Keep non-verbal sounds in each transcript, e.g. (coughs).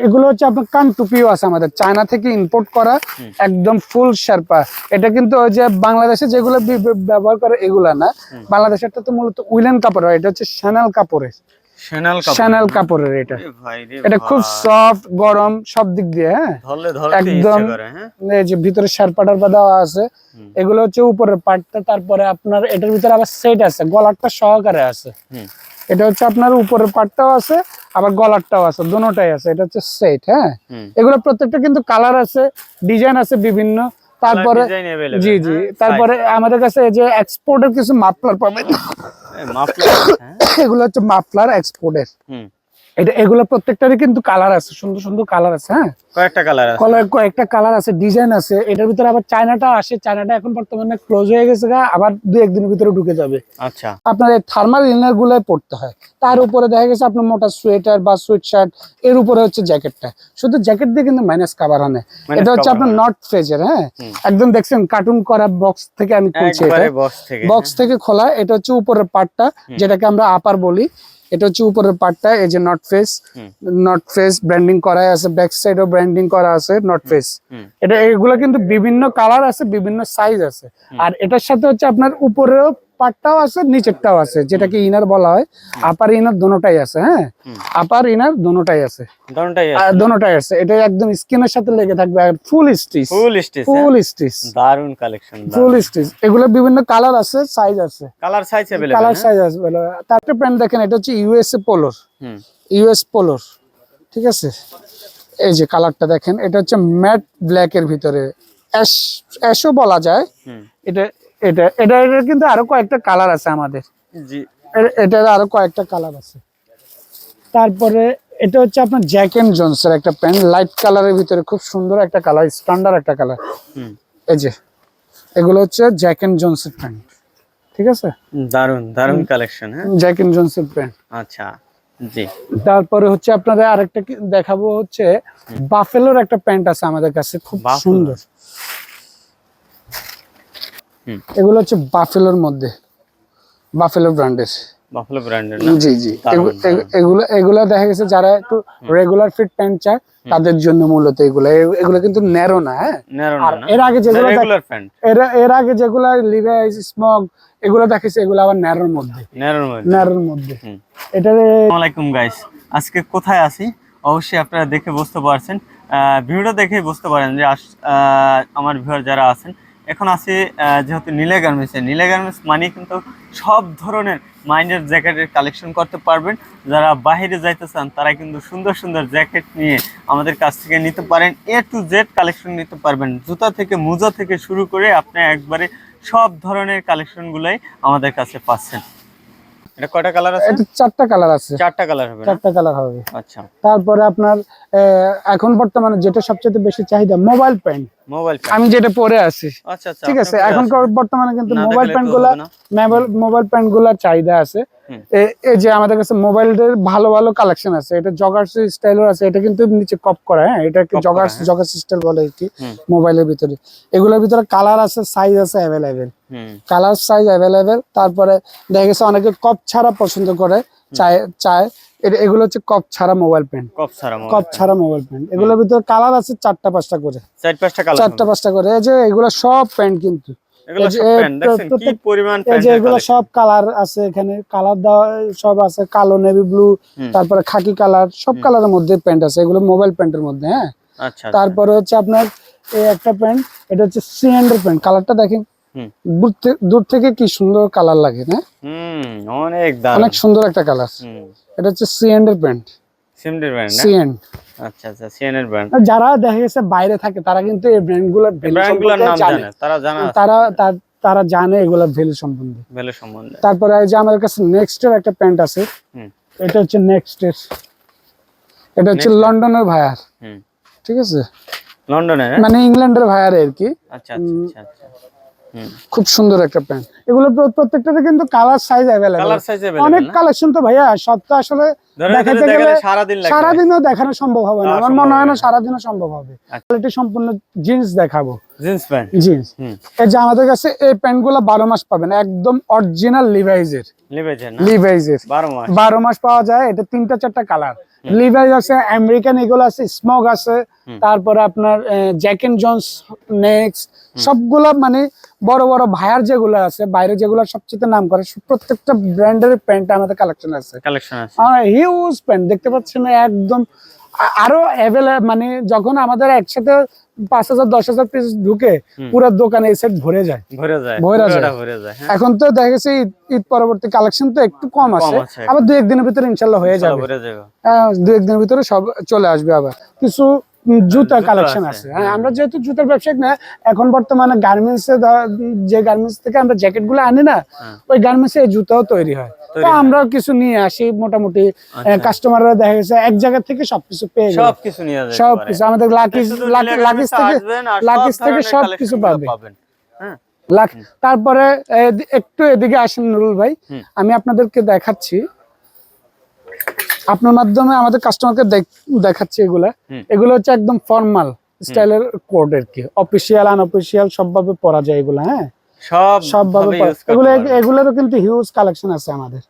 এগুলো হচ্ছে আপনার কান টুপিও আছে আমাদের। চায়না থেকে ইম্পোর্ট করা একদম ফুল শার্পা এটা কিন্তু ওই যে বাংলাদেশে যেগুলো ব্যবহার করে এগুলা না হুম। বাংলাদেশেরটা তো মূলত উইলেন কাপড় হয়। এটা হচ্ছে শ্যানেল কাপড়ের। শ্যানেল কাপড়ের এটা। এ ভাই রে এটা খুব সফট গরম সব দিক দিয়ে হ্যাঁ? একদম হ্যাঁ? এই যে ভিতরে শার্পাটার দেওয়া আছে। এগুলো হচ্ছে উপরের পার্টটা তারপরে আপনার এটার ভিতরে আবার সেট আছে গলারটা সহকারে আছে। এটা হচ্ছে আপনার উপরের পার্টটাও আছে আবার গলারটাও আছে দুটাই আছে এটা হচ্ছে সেট হ্যাঁ? এগুলো প্রত্যেকটা কিন্তু কালার আছে ডিজাইন আছে বিভিন্ন তারপরে জি জি তারপরে আমাদের কাছে যে এক্সপোর্টের কিছু মাফলার পাবেন। (coughs) এগুলো হচ্ছে মাফলার এক্সপোর্টের এটা এগুলো প্রত্যেকটারই কিন্তু কালার আছে সুন্দর সুন্দর কালার আছে হ্যাঁ? কয়েকটা কালার আছে। কয়েকটা কালার আছে ডিজাইন আছে এটার ভিতরে আবার চায়নাটা আসে চায়নাটা এখন বর্তমানে ক্লোজ হয়ে গেছে গা, আবার দুই একদিনের ভিতরে ঢুকে যাবে। আচ্ছা। আপনার এই থার্মাল ইনার গুলাই পড়তে হয়। তার উপরে দেখা গেছে আপনার মোটা সোয়েটার বা সোয়েট শার্ট এর উপরে হচ্ছে জ্যাকেটটা শুধু জ্যাকেট দিয়ে কিন্তু মাইনাস কাভার আনে এটা হচ্ছে আপনার। নর্থ ফেজের হ্যাঁ? একদম দেখছেন কার্টুন করা বক্স থেকে আমি খুলছি এটা। বক্স থেকে বক্স থেকে খোলা এটা হচ্ছে উপরের পার্টটা যেটাকে আমরা আপার বলি। এটা হচ্ছে উপরের পার্টটা এই যে north face. North face branding করা আছে ব্যাক সাইডও ব্র্যান্ডিং করা আছে নট ফেস এটা এগুলো কিন্তু বিভিন্ন কালার আছে বিভিন্ন সাইজ আছে। আর এটার সাথে হচ্ছে আপনার উপরেও পার্টটাও আছে নিচেরটাও আছে যেটাকে ইনার বলা হয় আপার ইনার দোনোটাই আছে হ্যাঁ হুম। আপার ইনার দোনোটাই আছে দুটোটাই আর দোনোটাই আছে এটা একদম স্কিনের সাথে লেগে থাকবে আর full stitch full stitch full stitch দারুন কালেকশন ফুল স্টিচ এগুলো বিভিন্ন কালার আছে সাইজ আছে colour size available colour size আছে বলে তারপরে প্যান্ট দেখেন এটা হচ্ছে ইউএসএ পোলোর হুম ইউএস পোলোর ঠিক আছে এই যে কালারটা দেখেন এটা হচ্ছে ম্যাট ব্ল্যাক এর ভিতরে অ্যাশ অ্যাশও বলা যায় হুম এটা এটা এটা এটা কিন্তু আরও কয়েকটা কালার আছে আমাদের। জি। এটার আরও কয়েকটা কালার আছে। তারপরে এটা হচ্ছে আপনার জ্যাক এন্ড জোন্সের একটা প্যান্ট লাইট কালারের ভিতরে খুব সুন্দর একটা কালার স্ট্যান্ডার্ড একটা কালার হুম। এই যে এগুলো হচ্ছে জ্যাক এন্ড জোন্সের প্যান্ট ঠিক আছে? দারুণ দারুণ কালেকশন হ্যাঁ? জ্যাক এন্ড জোন্সের প্যান্ট আচ্ছা জি। তারপরে হচ্ছে আপনাদের আরেকটা দেখাবো হচ্ছে বাফেলোর একটা প্যান্ট আছে আমাদের কাছে খুব সুন্দর। এগুলো হচ্ছে বাফেলোর মধ্যে বাফেলো ব্র্যান্ডের। বাফলো ব্র্যান্ডের না? জি জি। এগুলো এগুলো দেখা গেছে যারা একটু রেগুলার ফিট প্যান্ট চায় তাদের জন্য মূলত এগুলো। এগুলো কিন্তু ন্যারো না হ্যাঁ? আর এর আগে যেগুলো দেখ- রেগুলার প্যান্ট এর এর আগে যেগুলো লিভাইস স্মগ এগুলো দেখেছি এগুলো আবার ন্যারোর মধ্যে। ন্যারোর মধ্যে। ন্যারোর মধ্যে। এটা আলাইকুম গাইস আজকে কোথায় আছি? অবশ্যই আপনারা দেখে বুঝতে পারছেন। ভিডিওটা দেখে বুঝতে পারেন যে আমার ভিউয়ার যারা আছেন এখন আছি যেহেতু নীলা গার্মেন্টসে নীলা গার্মেন্টস মানে কিন্তু সব ধরনের মাইনের জ্যাকেটের কালেকশন করতে পারবেন। যারা বাহিরে যাইতে চান, তারা কিন্তু সুন্দর সুন্দর জ্যাকেট নিয়ে আমাদের কাছ থেকে নিতে পারেন। এ টু জেড কালেকশন নিতে পারবেন। জুতা থেকে মোজা থেকে শুরু করে আপনি একবারে সব ধরনের কালেকশনগুলোই আমাদের কাছে পাচ্ছেন। এটা কয়টা কালার আছে? এটা চারটা কালার আছে। চারটা কালার হবে চারটা কালার হবে। আচ্ছা। তারপরে আপনার এখন বর্তমানে যেটা সবচেয়ে বেশি চাহিদা মোবাইল প্যান্ট মোবাইল আমি যেটা পরে আছি। আচ্ছা আচ্ছা ঠিক আছে এখন বর্তমানে কিন্তু মোবাইল প্যান্টগুলা মোবাইল প্যান্টগুলার চাহিদা আছে। এই যে আমাদের কাছে মোবাইলের ভালো ভালো কালেকশন আছে এটা জগার্স স্টাইলও আছে এটা কিন্তু নিচে কপ করা হ্যাঁ? এটা করা, জগার্স। জগার্স স্টাইল বলে কি মোবাইলের ভিতরে। এগুলোর ভিতরে কালার আছে সাইজ আছে অ্যাভেলেবেল কালার সাইজ অ্যাভেলেবেল তারপরে দেখা গেছে অনেকে কপ ছাড়া পছন্দ করে চায় চায়। এটা- এগুলো হচ্ছে কপ ছাড়া মোবাইল প্যান্ট কপ ছাড়া কপ ছাড়া মোবাইল প্যান্ট এগুলোর ভিতরে কালার আছে চারটা পাঁচটা করে। চারটা পাঁচটা করে। এই যে এগুলো সব প্যান্ট কিন্তু। এগুলো সব কালার আছে এখানে। কালার দেওয়া সব আছে কালো নেভি ব্লু। তারপরে খাকি কালার সব কালারের মধ্যে প্যান্ট আছে। এগুলো মোবাইল প্যান্টের মধ্যে হ্যাঁ? আচ্ছা তারপরে হচ্ছে আপনার এই একটা প্যান্ট এটা হচ্ছে সিএন্ডের প্যান্ট। কালারটা দেখেন দূর থেকে কি সুন্দর কালার লাগে না? অনেক অনেক সুন্দর একটা কালার। এটা হচ্ছে সিএন্ডের প্যান্ট। সিএন্ড আচ্ছা আচ্ছা ব্র্যান্ড যারা দেখা গেছে বাইরে থাকে তারা কিন্তু এই ব্র্যান্ডগুলোর ব্র্যান্ডগুলোর নাম জানে তারা জানা। তারা তারা জানে এগুলোর ভ্যালু সম্বন্ধে। ভ্যালু সম্বন্ধে। তারপরে এই যে আমাদের কাছে নেক্সট এর একটা প্যান্ট আছে। হুম। এটা হচ্ছে নেক্সট এর। এটা হচ্ছে লন্ডনের ভায়ার হুম। ঠিক আছে? লন্ডনের হ্যাঁ? মানে ইংল্যান্ডের ভায়ার আর কি। আচ্ছা আচ্ছা আচ্ছা আচ্ছা। খুব সুন্দর একটা প্যান্ট। এগুলো প্রত্যেকটাতে কিন্তু কালার সাইজ অ্যাভেলেবল অনেক কালেকশন তো ভাইয়া সব তো আসলে দেখাতে গেলে সারাদিনও দেখানো সম্ভব হবে না। আমার মনে হয় না সারাদিনও সম্ভব হবে। কোয়ালিটি সম্পূর্ণ জিন্স দেখাবো। জিন্স যে আমাদের কাছে এই বারো মাস পাবেন। একদম অরিজিনাল বারো মাস। বারো মাস পাওয়া যায়। এটা তিনটা চারটা কালার লিভাইস আছে আমেরিকান এগুলো আছে স্মগ আছে। তারপরে আপনার জ্যাক এন্ড জন্স নেক্সট সবগুলা মানে বড় বড় ভায়ার যেগুলো আছে বাইরে যেগুলো সবচেয়ে নাম করে প্রত্যেকটা ব্র্যান্ডের প্যান্ট আমাদের কালেকশন আছে। কালেকশন আছে। হিউজ প্যান্ট দেখতে পাচ্ছেন একদম আরও অ্যাভেলেবল মানে যখন আমাদের একসাথে পাঁচ হাজার দশ হাজার পিস ঢুকে পুরো দোকানে এসে সেট ভরে যায়। ভরে যায়। ভরে যায়। হ্যাঁ। এখন তো দেখা গেছে ঈদ- পরবর্তী কালেকশন তো একটু কম আছে। আবার দু একদিনের ভিতরে ইনশাল্লাহ হয়ে যাবে। হ্যাঁ, দু একদিনের ভিতরে সব চলে আসবে আবার। কিছু জুতা কালেকশন আছে, হ্যাঁ। আমরা যেহেতু জুতার ব্যবসায়িক না এখন বর্তমানে গার্মেন্টস যে গার্মেন্টস থেকে আমরা জ্যাকেটগুলো আনি না হ্যাঁ। ওই গার্মেন্টস এ জুতাও তৈরি হয়। তো আমরা কিছু নিয়ে আসি মোটামুটি আচ্ছা। কাস্টমাররা দেখা গেছে এক জায়গা থেকে সবকিছু পেয়ে গেল। সব কিছু নিয়ে যাবে সব আমাদের লাকিস থেকে লাকিস থেকে ধরনের সব collection কিছু গুলো পাবে। পাবেন। হ্যাঁ। তারপরে একটু এদিকে আসেন নুরুল ভাই। আমি আপনাদেরকে দেখাচ্ছি। আপনার মাধ্যমে আমাদের কাস্টমারকে দেখাচ্ছি এগুলা। এগুলো হচ্ছে একদম ফর্মাল স্টাইলের কোড আর কি। অফিসিয়াল আনঅফিসিয়াল সবভাবে পরা যায় এগুলা হ্যাঁ? সব সবভাবে এগুলো। এগুলোরও কিন্তু হিউজ কালেকশন আছে আমাদের।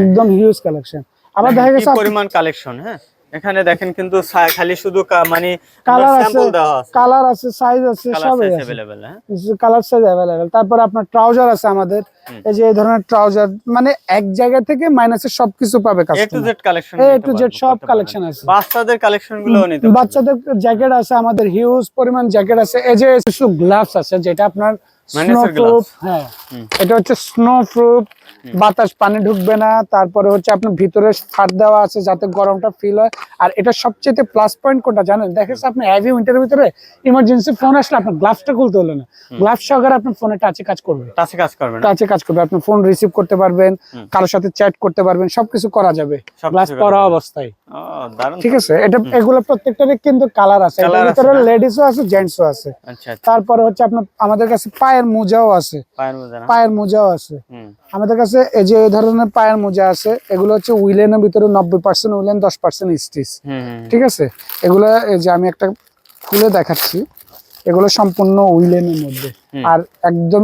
একদম হিউজ কালেকশন আবার দেখা গেছে পরিমাণ কালেকশন হ্যাঁ? এখানে দেখেন কিন্তু সা- খালি শুধু কা- মানে কালার আছে স্যাম্পল দেওয়া আছে কালার আছে সাইজ আছে কালার সবই সাইজ আছে अवेलेबल হ্যাঁ কালার সাইজ অ্যাভেলেবেল তারপর আপনার ট্রাউজার আছে আমাদের হুম। এই যে এই ধরনের ট্রাউজার মানে এক জায়গা থেকে মাইনাসের সবকিছু পাবে A to customer Z collection A to Z সব collection আছে। বাচ্চাদের কালেকশন গুলো নিতে পারবেন। বাচ্চাদের জ্যাকেট আছে আমাদের হিউজ পরিমাণ জ্যাকেট আছে এই যে কিছু গ্লাভস আছে যেটা আপনার হ্যাঁ। এটা হচ্ছে স্নো প্রুফ বাতাস পানি ঢুকবে না তারপরে হচ্ছে আপনার ভিতরে দেওয়া আছে যাতে গরমটা ফিল হয়। আর এটা সবচেয়ে প্লাস পয়েন্ট কোনটা জানেন? দেখেছে আপনি হেভি উইন্টারের ভিতরে ইমার্জেন্সি ফোন আসলে আপনার গ্লাভসটা খুলতে হলো না। গ্লাভস সহকারে আপনার ফোনে টাচে কাজ করবে। টাচে কাজ করবে টাচে কাজ করবে। আপনি ফোন রিসিভ করতে পারবেন কারোর সাথে চ্যাট করতে পারবেন সবকিছু করা যাবে। গ্লাস পরা অবস্থায়। ঠিক আছে? এটা এগুলো প্রত্যেকটারই কিন্তু কালার আছে। এটার ভিতরে না? লেডিসও আছে জেন্টসও আছে। আচ্ছা আচ্ছা। তারপরে হচ্ছে আপনার আমাদের কাছে পায়ের মোজাও আছে। পায়ের পায়ের মোজাও আছে। আমাদের কাছে এই যে এই ধরনের পায়ের মোজা আছে এগুলো হচ্ছে উইলেনের ভিতরে নব্বই পার্সেন্ট উইলেন দশ পার্সেন্ট স্টিচ। ঠিক আছে? এগুলো এই যে আমি একটা খুলে দেখাচ্ছি এগুলো সম্পূর্ণ উইলেনের মধ্যে। আর একদম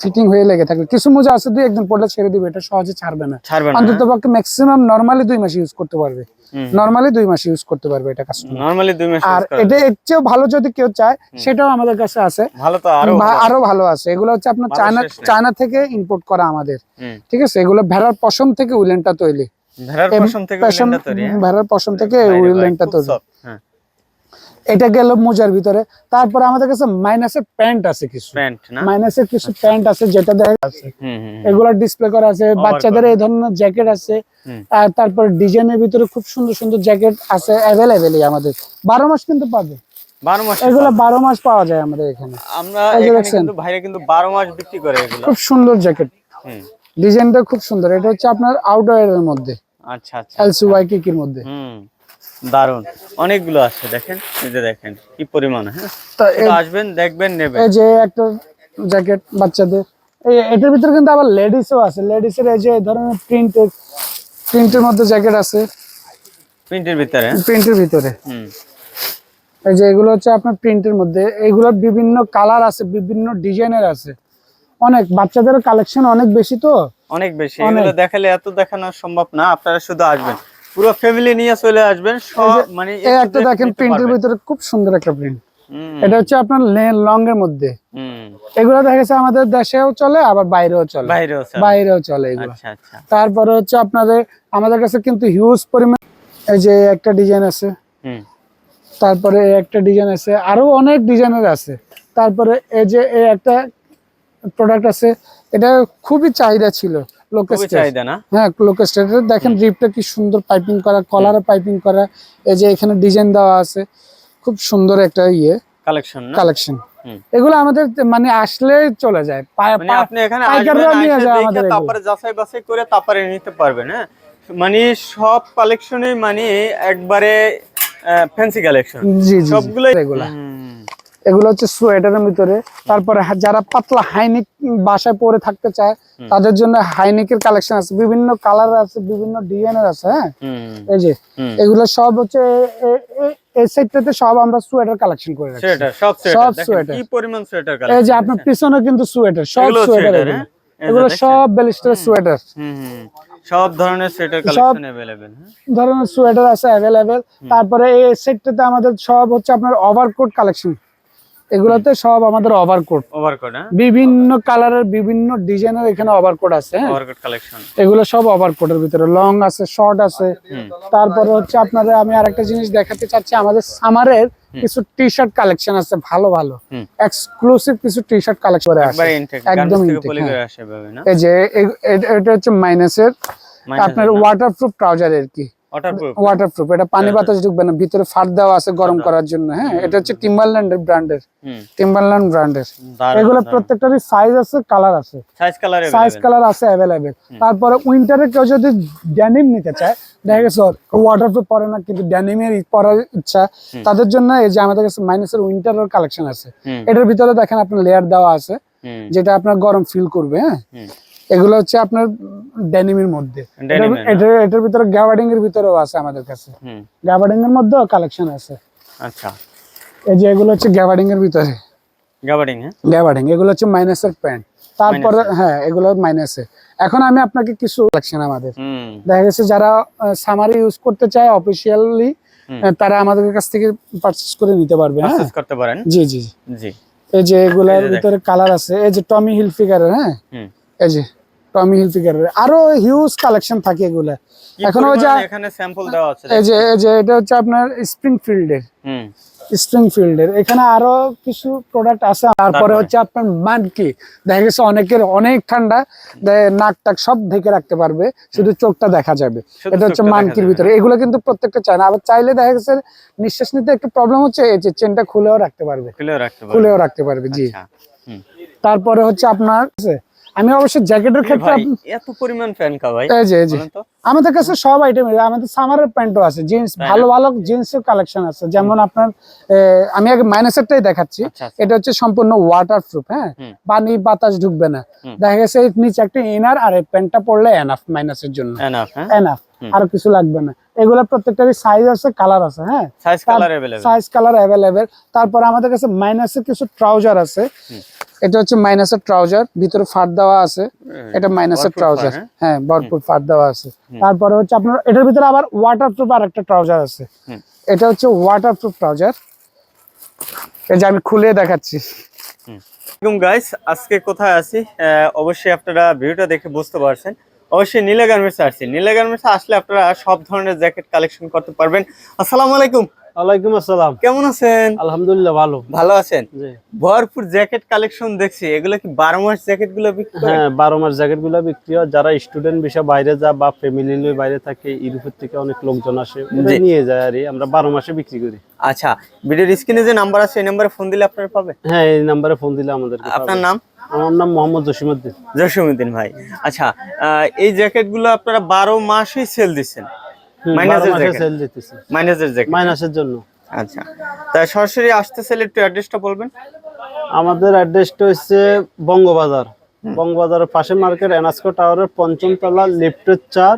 ফিটিং হয়ে লেগে থাকবে। কিছু মোজা আছে দুই একদিন পড়লে ছেড়ে দিবে এটা সহজে ছাড়বে না। অন্তত পক্ষে ম্যাক্সিমাম নর্মালি দুই মাস ইউজ করতে পারবে। নর্মালি দুই মাস ইউজ করতে পারবে এটা কাস্টমার নরমালি দুই মাস আর এটা এর চেয়েও ভালো যদি কেউ চায় সেটাও আমাদের কাছে আছে। ভালো তো আরও ভালো। আরও ভালো আছে। এগুলো হচ্ছে আপনার চায়না চায়না থেকে ইম্পোর্ট করা আমাদের। ঠিক আছে? এগুলো ভেড়ার পশম থেকে উইলেনটা তৈরি। ভেড়ার পশম থেকে উলেনটা তৈরি হ্যাঁ? ভেড়ার পশম থেকে উইলেনটা তৈরি। হ্যাঁ। এটা গেল মোজার ভিতরে। তারপর আমাদের কাছে মাইনাসের প্যান্ট আছে কিছু। প্যান্ট না? মাইনাসের কিছু প্যান্ট আছে যেটা দেখা যাচ্ছে। হুম হুম হুম। এগুলা ডিসপ্লে করা আছে। বাচ্চাদের এই ধরনের জ্যাকেট আছে। আর তারপর ডিজাইনের ভিতরে খুব সুন্দর সুন্দর জ্যাকেট আছে অ্যাভেলেবেলই আমাদের। বারো মাস কিন্তু পাবে। এগুলো বারো মাস পাওয়া যায় আমাদের এখানে। আমরা কিন্তু ভাইরা কিন্তু বারো মাস বিক্রি করে এগুলো। খুব সুন্দর জ্যাকেট। ডিজাইনটা খুব সুন্দর। এটা হচ্ছে আপনার আউটওয়ার মধ্যে। আচ্ছা আচ্ছা। এলসি ওয়াই কিকির মধ্যে। হুম। দারুণ অনেকগুলো আছে দেখেন? এই যে দেখেন কি পরিমাণ হ্যাঁ? আসবেন দেখবেন নেবেন। এই যে একটা জ্যাকেট বাচ্চাদের এই এটার ভিতরে কিন্তু আবার লেডিসও আছে। লেডিসের এই যে ধরনের প্রিন্টের প্রিন্টের মধ্যে জ্যাকেট আছে। প্রিন্টের ভিতরে? প্রিন্টের ভিতরে। হুম। এই যে এগুলো হচ্ছে আপনার প্রিন্টের মধ্যে। এগুলোর বিভিন্ন কালার আছে বিভিন্ন ডিজাইনের আছে। অনেক বাচ্চাদের কালেকশন অনেক বেশি তো? অনেক বেশি। এগুলো দেখালে এত দেখানো সম্ভব না আপনারা শুধু আসবেন। পুরো ফ্যামিলি নিয়ে চলে আসবেন সব মানে এই একটা দেখেন প্রিন্টের ভিতরে খুব সুন্দর একটা প্রিন্ট এটা হচ্ছে আপনার লং এর মধ্যে। এগুলো দেখা গেছে আমাদের দেশেও চলে আবার বাইরেও চলে। বাইরেও চলে। এগুলো। আচ্ছা আচ্ছা। তারপরে হচ্ছে আপনাদের আমাদের কাছে কিন্তু হিউজ পরিমাণ এই যে একটা ডিজাইন আছে। তারপরে একটা ডিজাইন আছে। আরও অনেক ডিজাইনের আছে। তারপরে এই যে এই একটা প্রোডাক্ট আছে এটা খুবই চাহিদা ছিল। হ্যাঁ দেখেন রিপটা কি সুন্দর পাইপিং করা কলারে পাইপিং করা। এই যে এখানে ডিজাইন দেওয়া আছে খুব সুন্দর একটা ইয়ে। কালেকশন কালেকশন এগুলো আমাদের মানে আসলে চলে যায়। মানে আপনি এখানে নিয়ে যায় আমাদের তারপরে যাচাই বাছাই করে তারপরে নিতে পারবেন হ্যাঁ? মানে সব কালেকশনে মানে একবারে ফ্যান্সি কালেকশন এগুলা। এগুলো হচ্ছে সোয়েটারের ভিতরে তারপরে হা- যারা পাতলা হাইনিক বাসায় পরে থাকতে চায় তাদের জন্য হাইনিকের কালেকশন আছে বিভিন্ন কালার আছে বিভিন্ন ডিজাইনের আছে হ্যাঁ হুম এই যে হুম এগুলো সব হচ্ছে এ- এ- এ- এই সেটটাতে সব আমরা সোয়েটার কালেকশন করে রাখছি সোয়েটার সব সব সোয়েটার দেখেন সোয়েটার। কি পরিমাণ সোয়েটার এই যে কালেকশন আপনার পিছনে কিন্তু সোয়েটার সব এগুলো সোয়েটার সোয়েটার, এগুলো হ্যাঁ? এই যে এগুলো দেখছেন? সব ব্যালিস্টার সোয়েটার হুম হুম সব ধরনের সোয়েটার কালেকশন अवेलेबल হ্যাঁ ধরনের সোয়েটার আছে অ্যাভেলেবেল তারপরে এই সেটটাতে আমাদের সব হচ্ছে আপনার ওভারকোট কালেকশন এগুলোতে সব আমাদের ওভারকোট ওভারকোট হ্যাঁ? বিভিন্ন কালারের বিভিন্ন ডিজাইনের এখানে ওভারকোট আছে হ্যাঁ? ওভারকোট কালেকশন এগুলো সব ওভারকোটের ভিতরে। লং আছে শর্ট আছে। তারপরে হচ্ছে আপনাদের আমি আরেকটা জিনিস দেখাতে চাচ্ছি আমাদের সামারের কিছু টি শার্ট কালেকশন আছে ভালো ভালো। এক্সক্লুসিভ কিছু টি শার্ট কালেকশন আছে একদম হ্যাঁ। এই যে এটা হচ্ছে মাইনাসের আপনার ওয়াটারপ্রুফ ট্রাউজার আর কি? ওয়াটারপ্রুফ ওয়াটারপ্রুফ এটা পানি বাতাস ঢুকবে না ভিতরে ফাট দেওয়া আছে গরম করার জন্য হ্যাঁ এটা হচ্ছে টিম্বারল্যান্ডের ব্র্যান্ডের টিম্বারল্যান্ড ব্র্যান্ডের এগুলো প্রত্যেকটারই সাইজ আছে কালার আছে। সাইজ কালার সাইজ কালার আছে অ্যাভেলেবেল তারপরে উইন্টারে কেউ যদি ড্যানিম নিতে চায় দেখা গেছে ওয়াটারপ্রুফ পরে না কিন্তু ড্যানিমের পরার ইচ্ছা তাদের জন্য এই যে আমাদের কাছে মাইনাসের উইন্টারের কালেকশন আছে। এটার ভিতরে দেখেন আপনার লেয়ার দেওয়া আছে যেটা আপনার গরম ফিল করবে হ্যাঁ। এগুলো হচ্ছে আপনার ড্যানিমের মধ্যে। এর না? এটার এটার ভিতরে গ্যাবার্ডিং এর ভিতরেও আছে আমাদের কাছে। গ্যাবার্ডিং এর মধ্যেও কালেকশন আছে। আচ্ছা। এই যে এগুলো হচ্ছে গ্যাবার্ডিং এর ভিতরে। গাবার্ডিং হ্যাঁ? গ্যাবার্ডিং এগুলো হচ্ছে মাইনাসের প্যান্ট। তারপরে হ্যাঁ এগুলো মাইনাসে এখন আমি আপনাকে কিছু কালেকশন আমাদের। হুম। দেখা গেছে যারা সামারি ইউজ করতে চায় অফিসিয়ালি তারা আমাদের কাছ থেকে পারচেস করে নিতে পারবে হ্যাঁ? পারচেজ করতে পারেন? জি জি। জি। এই যে এগুলোর ভিতরে কালার আছে। এই যে টমি হিল ফিগারের হ্যাঁ এই যে। টমি হিল ফিগারের আরও হিউজ কালেকশন থাকে এগুলা। এখন ওই যে এখানে স্যাম্পল দেওয়া আছে? এই যে এই যে এটা হচ্ছে আপনার হুম। এখানে আরও কিছু প্রোডাক্ট আছে। তারপরে হচ্ছে আপনার মানকি দেখা গেছে অনেকের অনেক ঠান্ডা নাক টাক সব ঢেকে রাখতে পারবে। শুধু চোখটা দেখা যাবে। এটা হচ্ছে মানকির ভিতরে। এগুলো কিন্তু প্রত্যেকটা চায় না। আবার চাইলে দেখা গেছে নিঃশ্বাস নিতে একটু প্রবলেম হচ্ছে এই যে চেনটা খুলেও রাখতে পারবে। খুলেও রাখতে পারেন খুলেও রাখতে পারবে জি। আচ্ছা। তারপরে হচ্ছে আপনার আমি অবশ্য জ্যাকেটের ক্ষেত্রে ভাই আপ- এত পরিমাণ ফ্যান কা ভাই এই যে এই যে বলেন তো আমাদের কাছে সব আইটেম আমাদের সামারের প্যান্টও আছে জিন্স তাই না? ভালো ভালো জিন্সের কালেকশন আছে যেমন আপনার এ, আমি আগে মাইনাসেরটাই দেখাচ্ছি আচ্ছা আচ্ছা এটা হচ্ছে সম্পূর্ণ ওয়াটার প্রুফ হ্যাঁ হুম। পানি বাতাস ঢুকবে না হুম। দেখা গেছে এর নিচে একটা ইনার আর এই প্যান্টটা পরলে এনাফ মাইনাসের জন্য এনাফ হ্যাঁ এনাফ হুম। আর কিছু লাগবে না এগুলো প্রত্যেকটারই সাইজ আছে কালার আছে হ্যাঁ size colour available size colour available তারপর আমাদের কাছে মাইনাসের কিছু ট্রাউজার আছে হুম। এটা হচ্ছে মাইনাসের ট্রাউজার ভিতরে ফাট দেওয়া আছে। এটা মাইনাসের ট্রাউজার হ্যাঁ? হ্যাঁ ভরপুর ফাট দেওয়া আছে। তারপরে হচ্ছে আপনার এটার ভিতরে আবার ওয়াটার প্রুফ আর একটা ট্রাউজার আছে। এটা হচ্ছে ওয়াটার প্রুফ ট্রাউজার এই যে আমি খুলে দেখাচ্ছি। গাইস আজকে কোথায় আছি? অবশ্যই আপনারা ভিডিওটা দেখে বুঝতে পারছেন। অবশ্যই নীলা গার্মেন্টস আসছি। নীলা গার্মেন্টস আসলে আপনারা সব ধরনের জ্যাকেট কালেকশন করতে পারবেন। আসসালামু আলাইকুম। ওয়ালাইকুম আসসালাম। কেমন আছেন? আলহামদুলিল্লাহ ভালো। ভালো আছেন? ভরপুর জ্যাকেট কালেকশন দেখছি। এগুলো কি বারো মাস জ্যাকেটগুলো বিক্রি হ্যাঁ বারো মাস জ্যাকেটগুলো বিক্রি হয়। যারা স্টুডেন্ট বিষয় বাইরে যা বা ফ্যামিলি নিয়ে বাইরে থাকে ইউরোপের থেকে অনেক লোকজন আসে নিয়ে যায় আর আমরা বারো মাসে বিক্রি করি। আচ্ছা ভিডিওর স্ক্রিনে যে নাম্বার আছে এই নাম্বারে ফোন দিলে আপনারা পাবে হ্যাঁ এই নাম্বারে ফোন দিলে আমাদের আপনার নাম? আমার নাম মোহাম্মদ জসিমুদ্দিন জসিমুদ্দিন ভাই। আচ্ছা এই জ্যাকেটগুলো আপনারা বারো মাসই সেল দিচ্ছেন। সেল দিতেছি। মাইনাসের জ্যাকেট মাইনাসের জন্য। আচ্ছা। তা সরাসরি আসতে একটু অ্যাড্রেসটা বলবেন? আমাদের অ্যাড্রেসটা হচ্ছে বঙ্গবাজার। বঙ্গবাজারের পাশে মার্কেট এনাস্কো টাওয়ারের পঞ্চম তলা লিফটের চার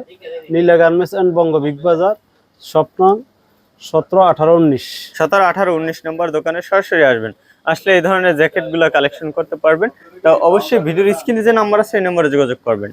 Nila garments and Banga big bazaar স্বপ্ন সতেরো আঠারো উনিশ। সতেরো আঠারো উনিশ নম্বর দোকানে সরাসরি আসবেন। আসলে এই ধরনের জ্যাকেটগুলো কালেকশন করতে পারবেন। তা অবশ্যই ভিডিওর স্ক্রিনে যে নাম্বার আছে সেই নাম্বারে যোগাযোগ করবেন।